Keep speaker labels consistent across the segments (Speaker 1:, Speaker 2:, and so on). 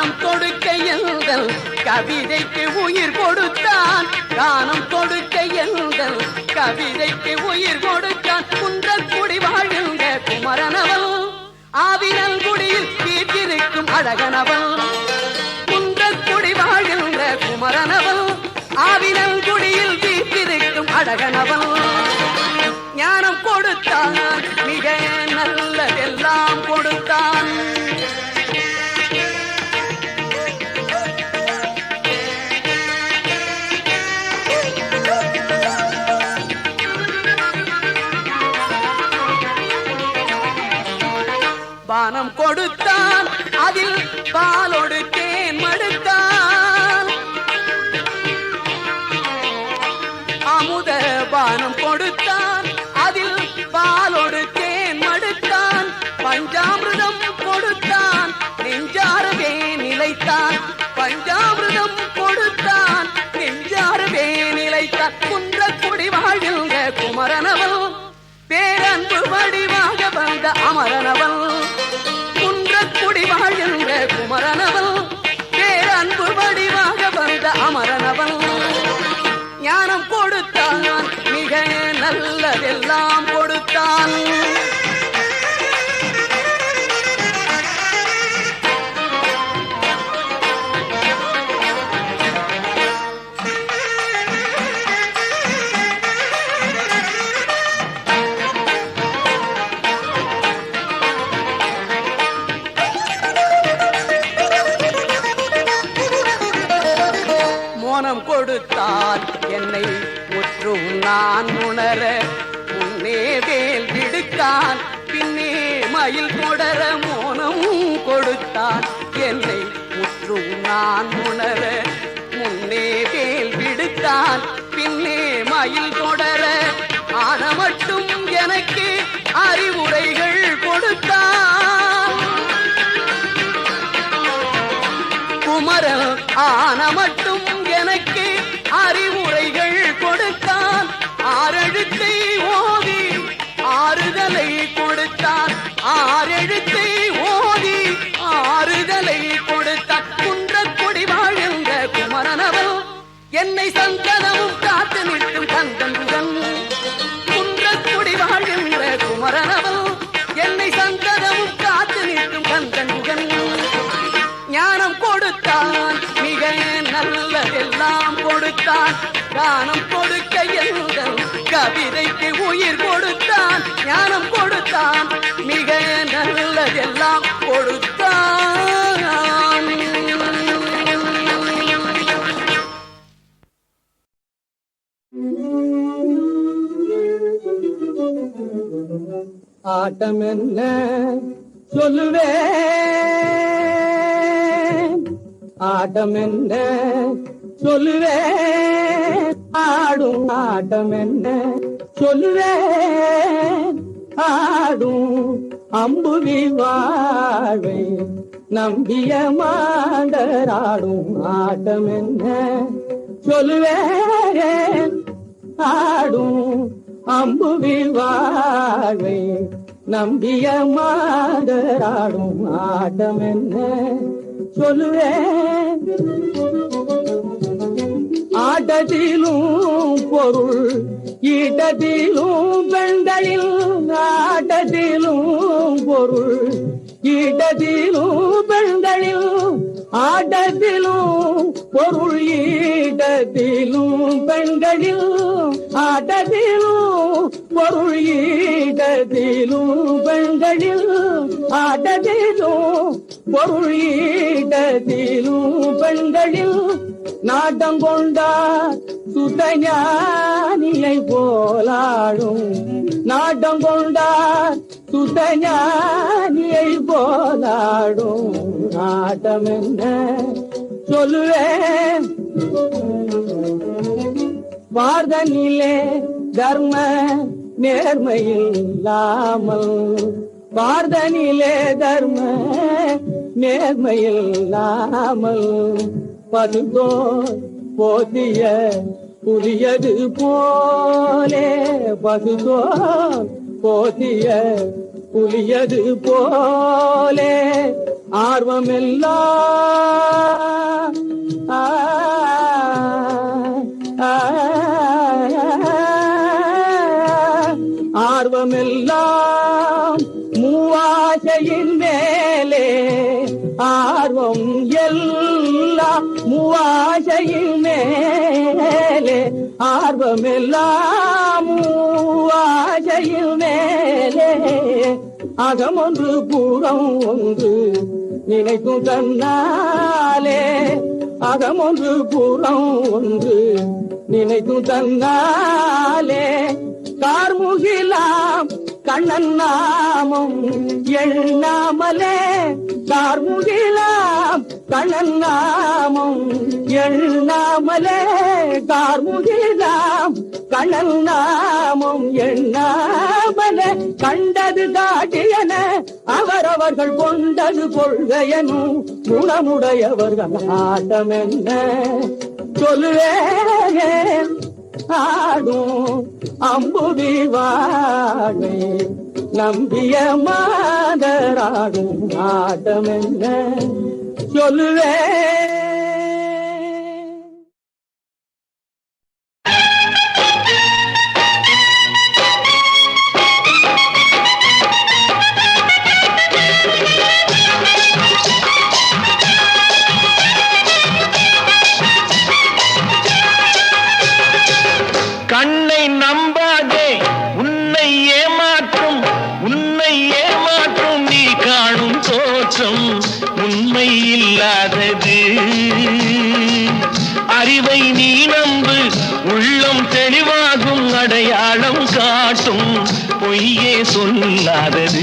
Speaker 1: கானம் கொடுக்க எங்கள் கவிதைக்கு உயிர் கொடுத்தான். கானம் கொடுக்க எங்கள் கவிதைக்கு உயிர் கொடுத்தான். குன்றல் குடி வாழ்கின்ற குமரனவன் ஆவினல் குடியில் வீட்டிருக்கும் அழகனவன் குன்றக்குடி வாழ்கின்ற குமரனவன் ஆவினல் குடியில் வீட்டிருக்கும் அழகனவன் பானம் கொடுத்தான் அதில் பாலோடு தேன் மடுத்தான் அமுத பானம் கொடுத்தான் அதில் பாலோடு தேன் மடுத்தான் பஞ்சாமிர்தம் கொடுத்தான் நெஞ்சாரவே நிலைத்தான் பஞ்சாமிர்தம் கொடுத்தான் நெஞ்சாரவே நிலைத்தான் குடி வாழ்கின்ற குமரனவன் பேரன்பு வடிவாக வந்த அமரனவன் வாழ்கின்ற மயில் தொடர மோனமும் கொடுத்தான். என்னை முற்றும் நான் உணர முன்னே வேல் விடுத்தான். பின்னே மயில் தொடர ஆன மட்டும் எனக்கு அறிவுரைகள் கொடுத்தான். குமரன் ஆன மட்டும் எனக்கு அறிவுரைகள் கொடுத்தான். ஆறெழுத்தை கொடுத்தார். கொடுத்தான் ஆறெழுத்தை ஓதி ஆறுதலை கொடுத்தார். குன்ற கொடி வாழ்ந்த குமரனவன் என்னை சந்தனமும் காத்து நிற்கும் தந்தங்குடன் குன்ற கொடி வாழ்கின்ற குமரனவன் என்னை சந்தனமும் காத்து நிற்கும் கந்தன்குடன் ஞானம் கொடுத்தான் மிக நல்லதெல்லாம் கொடுத்தான். தானம் கொடுக்க எங்கள் கவிதைக்கு
Speaker 2: ஆட்டம் என்ன சொல்லுவேன்? ஆட்டம் என்ன சொல்லுவேன்? ஆடும் ஆட்டம் என்ன சொல்லுவேன்? ஆடும் அம்புவி வாழ்வை நம்பிய மாண்டராடும் ஆட்டம் என்ன சொல்லுவேன்? ஆடும் அம்புவி வாழ்வை
Speaker 3: நம்பிய மாதராடும் ஆட்டம் என்ன சொல்லுவேன்? ஆட்டத்திலும் பொருள் ஈட்டத்திலும் பெண்களில் ஆட்டத்திலும் பொருள் ஈட்டத்திலும் ஆட்டத்திலும் பொருள் ஈட்டத்திலும் பெண்களில் ஆட்டத்திலும் பொருள் ஈட்டத்திலும் பெண்களில் ஆட்டத்திலும் பொருள் ஈட்டத்திலும் பெண்களில் நாட்டம் கொண்டார் சுத்தஞானியை போலாடும். நாட்டம் கொண்டார் சுதஞானியை போலாடும் நாட்டம் என்ன சொல்லுவேன்? வார்தனிலே தர்ம நேர்மையில்லாமல் வார்தனிலே தர்ம நேர்மையில்லாமல் இல்லாமல் போதிய புதியது போலே பதுதோ போதிய புலியது போலே ஆர்வமெல்லாம் ஆர்வமெல்லாம் மூவாசையின் மேலே ஆர்வம் எல்லாம் மூவாசையின் மேலே ஆர்வம் எல்லாம் மூவாசையின் மேலே. அகம் ஒன்று புறம் ஒன்று நினைக்கும் தன்னாலே. அகம் ஒன்று புறம் ஒன்று நினைக்கும் தன்னாலே. கார்முகிலாம் கண்ணன் நாமம் எண்ணாமலே கார்முகிலாம் கண்ணன் நாமம் எண்ணாமலே கார்முகிலாம் கண்ணன் நாமம் எண்ணாமலே. கண்டது காட்டியன அவரவர்கள் கொண்டது கொள்கையனும் குணமுடையவர்கள் ஆட்டம் என்ன சொல்லுவேன். ஆடும் அம்புவி வாழை நம்பிய மாதராடும் ஆட்டம் என்ன சொல்லுவேன்
Speaker 4: சொல்லாதது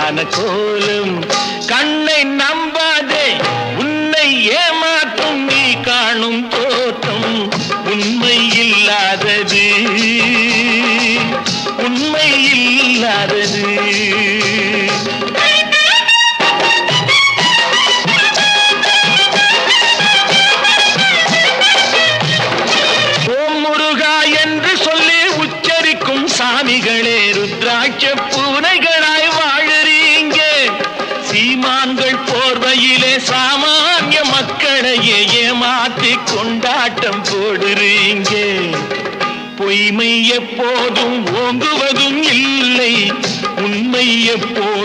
Speaker 4: மெய்யான கோலம் உண்மை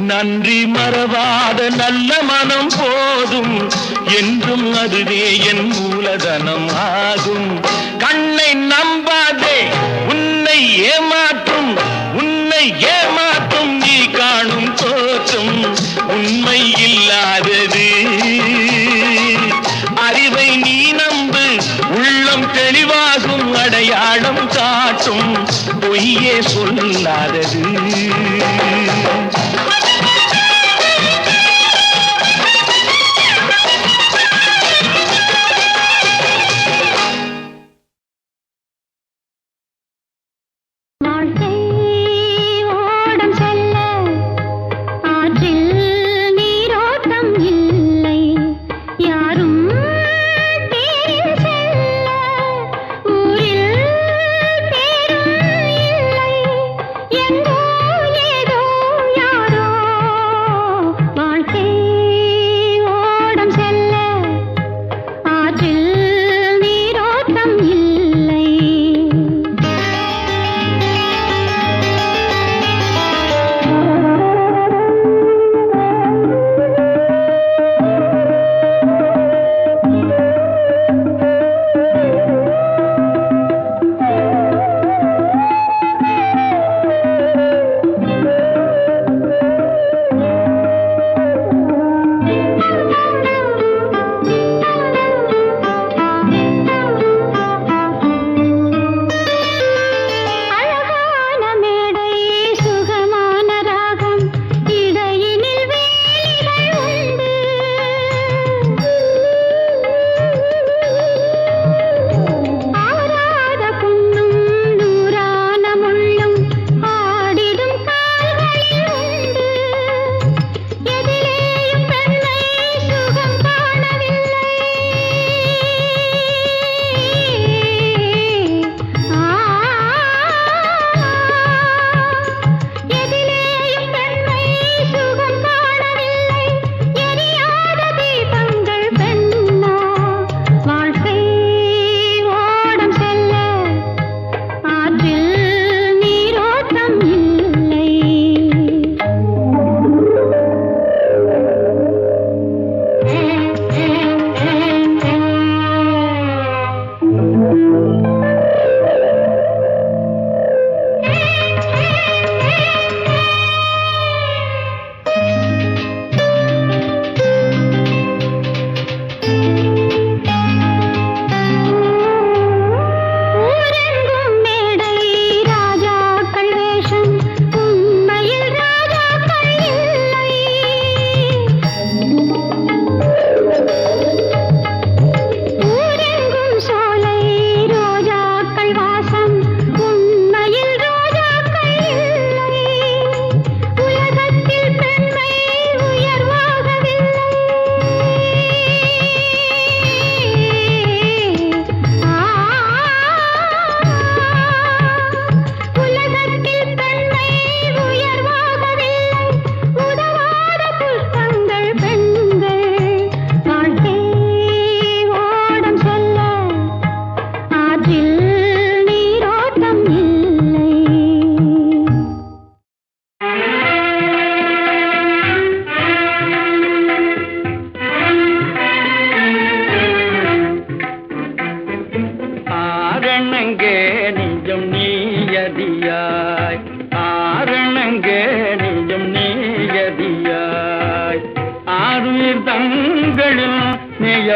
Speaker 4: நன்றி மறவாத நல்ல மனம் போதும். என்றும்
Speaker 5: அதுவே என் மூலதனம் ஆகும். கண்ணை நம்பாதே உன்னை ஏமாற்றும். உன்னை ஏமாற்றும் நீ காணும் தோற்றம். உண்மை இல்லாதது. அறிவை நீ நம்பு உள்ளம் தெளிவாகும் அடையாளம் காட்டும். நீயே சொல்லாதது.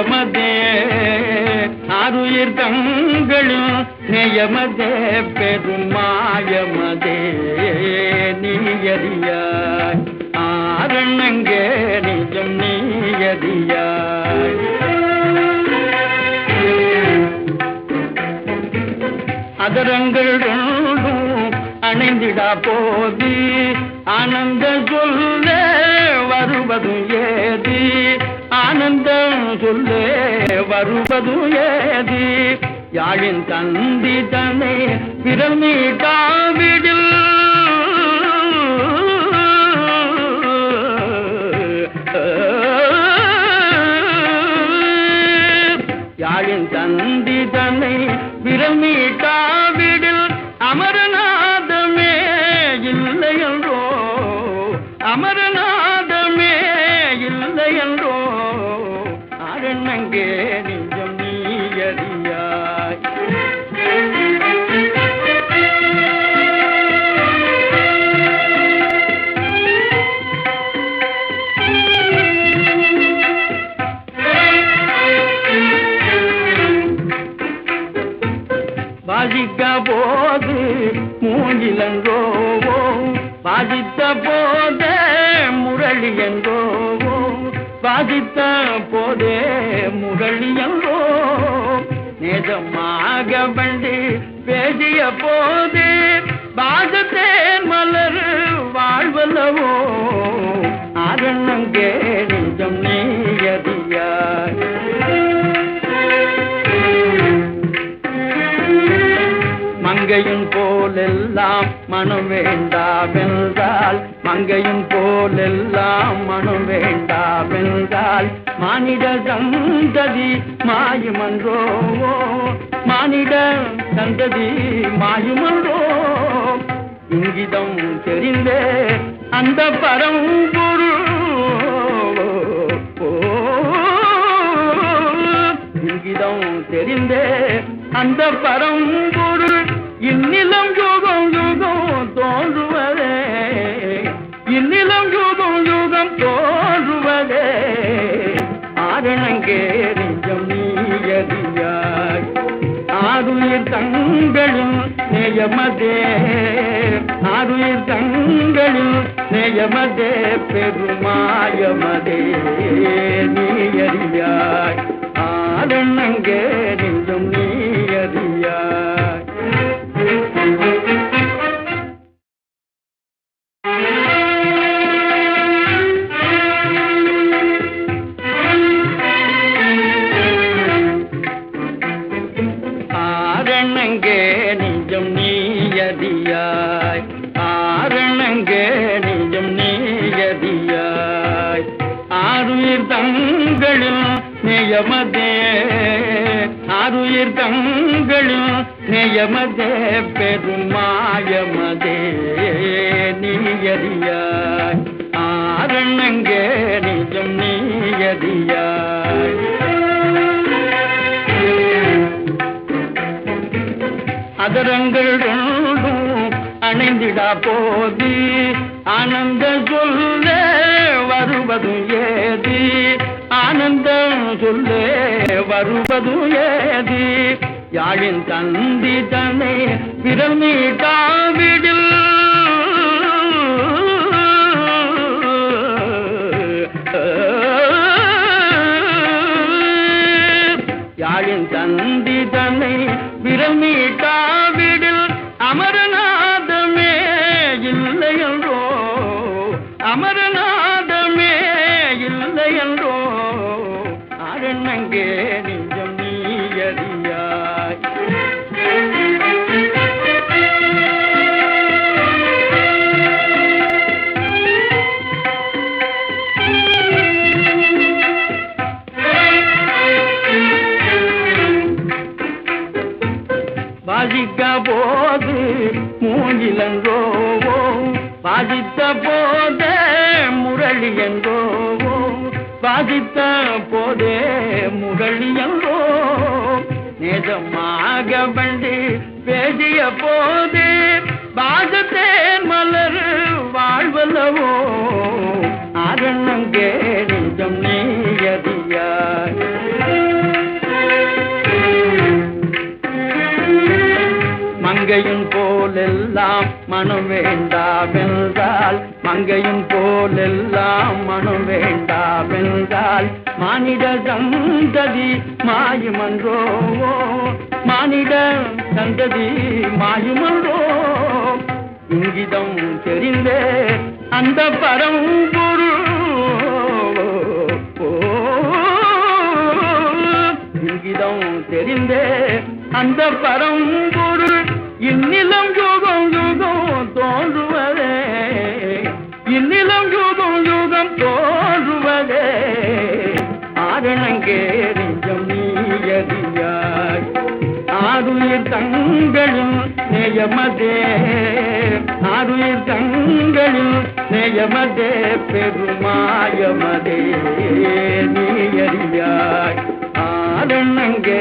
Speaker 2: நியமதே. அருயிர் தங்களும் நியமதே பெருமாயமதே நீயதியாய் ஆரணங்கே நிஜம் நீயதியாய் அதரங்களும் அணைந்திடா போதி. ஆனந்த சொல்ல வருவதும் ஏதி. ஆனந்தம் சொல்லே வருவது ஏதி? யாழின் தந்தி தன்னை பிரமி காவிடில் யாழின் தந்தி தன்னை விரமி காவிடில் அமரநாதமே அங்கே நீ போதே பாகத்தே மலர் வாழ்வல்லவோ? ஆரணங்கே நெஞ்சம் நீயதியாய். மங்கையும் போலெல்லாம் மனம் வேண்டாவென்றால் மங்கையும் போலெல்லாம் மனம் வேண்டாவென்றால் மானிட சந்ததி மாயுமன்றோ மானிட சங்கதி மாயுமந்தோ இங்கிதம் தெரிந்தே அந்த பரம் பரம்பொருள் இங்கிதம் தெரிந்தே அந்த பரம் பரம்பொருள் இந்நிலம் யோகம் யோகம் தோன்றுவதே. இந்நிலம் யோகம் யோகம் தோன்றுவதே. ஆரணங்கே நெஞ்சம் நீயதியா? ஆறுயிர் தங்களும் நேயமதே. ஆறுயிர் தங்களும் நேயமதே பெருமாயமதே. நீயறியாய் ஆரணங்கே நெஞ்சம் நீயறியாய் நேயமதே. அருயிர் தங்களும் நேயமதே பெருமாயமதே நீயதியாய் ஆரணங்கே நிஜம் நீயதியாய் அதரங்கள் அணைந்திடா போதி ஆனந்த சொல்ல வருவதும் ஏதி. ஆனந்தம் சொல்லே வருவது ஏதி? யாழின் தந்தி தன்னை விரல் மீட்டாவிடில் யாழின் தந்தி தன்னை விரமீட்டாவிடில் அரணங்கே மங்கையும் போலெல்லாம் மனம் வேண்டாவென்றால் மங்கையும் போலெல்லாம் மனம் வேண்டாவென்றால் மானிட சந்ததி மாயுமன்றோ? மானிட சந்ததி மாயுமன்றோ? இங்கிதம் தெரிந்தே அந்த பரம்பொருள் பொருள் தெரிந்தே அந்த பரம்பொருள் இன்னிலும் யூகம் யூகம் தோன்றுவதே. இன்னிலும் யூகம் யூகம் தோன்றுவதே. ஆரணங்கே நெஞ்சம் நீயதியாய். ஆருயிர் தங்களின் நேயமதே. ஆருயிர் தங்களின் நேயமதே. பெருமாயமதே நீயறியாய் ஆரணங்கே